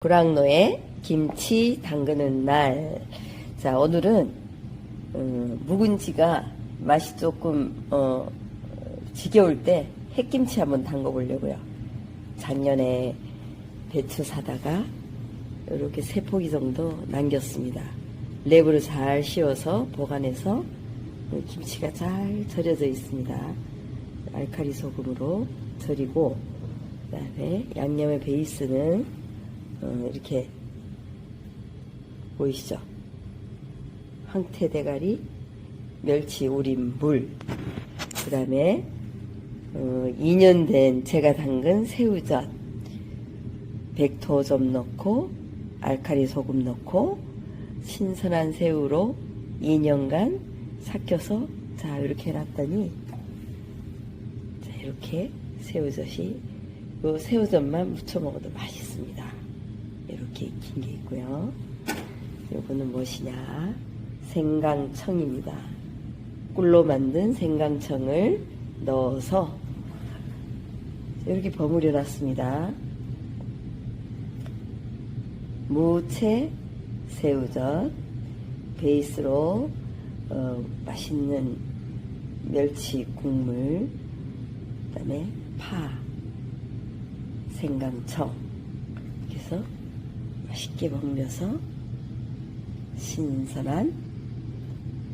구랑로에 김치 담그는 날. 자, 오늘은, 음, 묵은지가 맛이 조금, 어, 지겨울 때 햇김치 한번 담궈 보려고요. 작년에 배추 사다가 이렇게 세 포기 정도 남겼습니다. 랩으로 잘 씌워서 보관해서 김치가 잘 절여져 있습니다. 알칼리 소금으로 절이고, 그 다음에 양념의 베이스는 어, 이렇게 보이시죠? 황태 대가리, 멸치 우린 물, 그 다음에 어, 2년 된 제가 담근 새우젓, 백토 좀 넣고 알칼리 소금 넣고 신선한 새우로 2년간 삭혀서 자 이렇게 해놨더니 자 이렇게 새우젓이 요 새우젓만 무쳐 먹어도 맛있습니다. 이렇게 긴게 있고요. 요거는 무엇이냐? 생강청입니다. 꿀로 만든 생강청을 넣어서 이렇게 버무려 놨습니다. 무채, 새우젓, 베이스로 어, 맛있는 멸치 국물, 그 다음에 파, 생강청, 이렇게 해서 맛있게 먹면서 신선한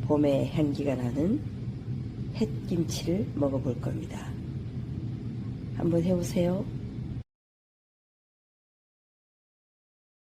봄의 향기가 나는 햇김치를 먹어볼 겁니다. 한번 해보세요.